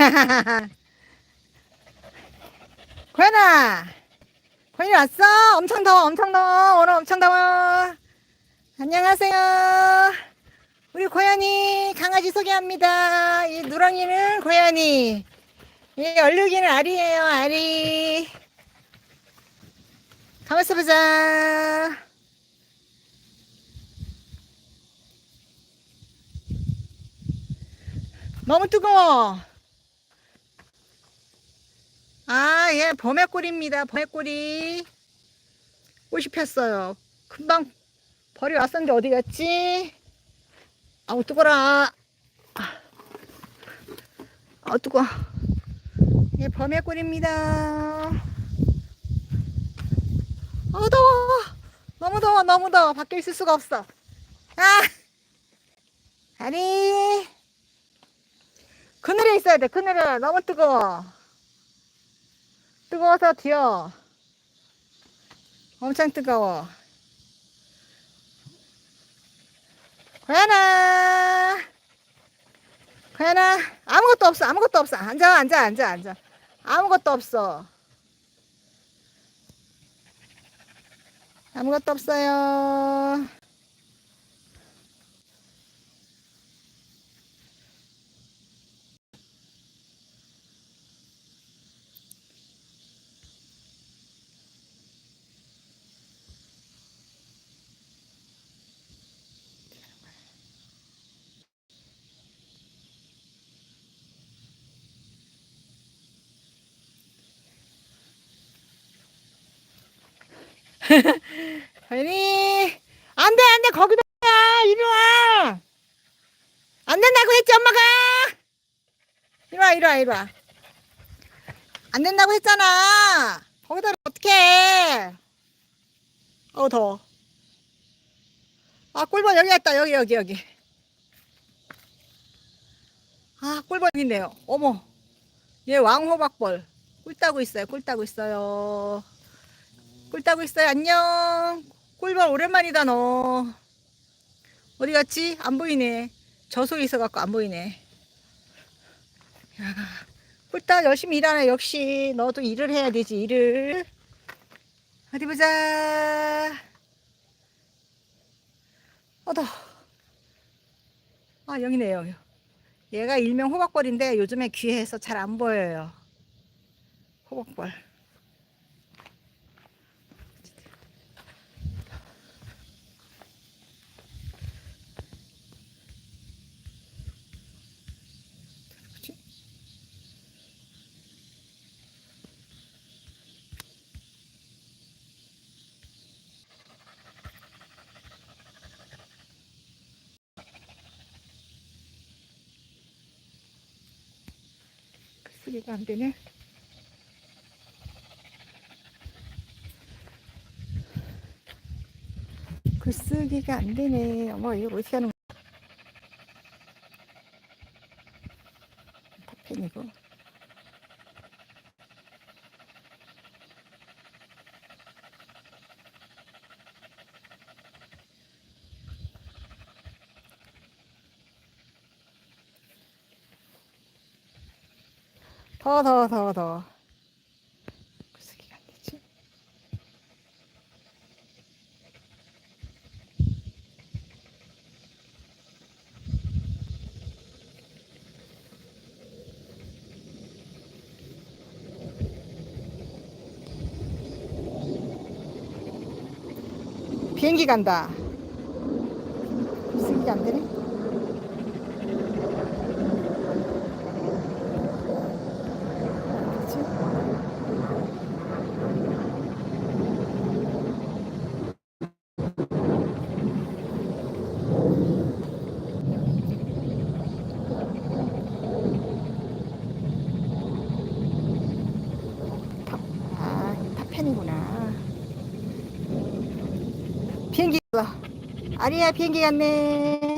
고현아, 고현이 왔어? 엄청 더워, 엄청 더워. 오늘 엄청 더워. 안녕하세요. 우리 고현이 강아지 소개합니다. 이 누렁이는 고현이. 이 얼룩이는 아리예요, 아리. 가만있어 보자. 너무 뜨거워. 아, 예, 봄의 꿀입니다. 봄의 꿀이. 꽃이 폈어요. 금방 벌이 왔었는데 어디 갔지? 아우, 뜨거라. 아우, 뜨거. 예, 봄의 꿀입니다. 어, 더워. 너무 더워, 너무 더워. 밖에 있을 수가 없어. 아! 아리. 그늘에 있어야 돼, 그늘에. 너무 뜨거워. 뜨거워서 튀어. 엄청 뜨거워. 고현아. 고현아. 아무것도 없어, 아무것도 없어. 앉아, 앉아, 앉아, 앉아. 아무것도 없어. 아무것도 없어요. 아니, 안 돼, 안 돼, 거기다, 와. 이리 와. 안 된다고 했지, 엄마가. 이리 와, 이리 와, 이리 와. 안 된다고 했잖아. 거기다 어떡해. 어우, 더워. 아, 꿀벌 여기 왔다, 여기, 여기, 여기. 아, 꿀벌 있네요. 어머. 얘 왕호박벌. 꿀 따고 있어요, 꿀 따고 있어요. 꿀 따고 있어요. 안녕. 꿀벌 오랜만이다 너. 어디 갔지? 안 보이네. 저속에 있어갖고 안 보이네. 야, 꿀따 열심히 일하네. 역시 너도 일을 해야 되지. 일을. 어디 보자. 어더. 아 여기네요. 얘가 일명 호박벌인데 요즘에 귀해서 잘 안 보여요. 호박벌. 소리가 안 되네. 글쓰기가 안 되네. 어머, 이거 어떻게 하는 거야? 펜이고. 더, 더, 더, 더. 글쓰기가 안 되지. 비행기 간다. 글쓰기가 안 되네. 그치? 파- 아, 파 편이구나. 비행기 와. 아리야 비행기 갔네.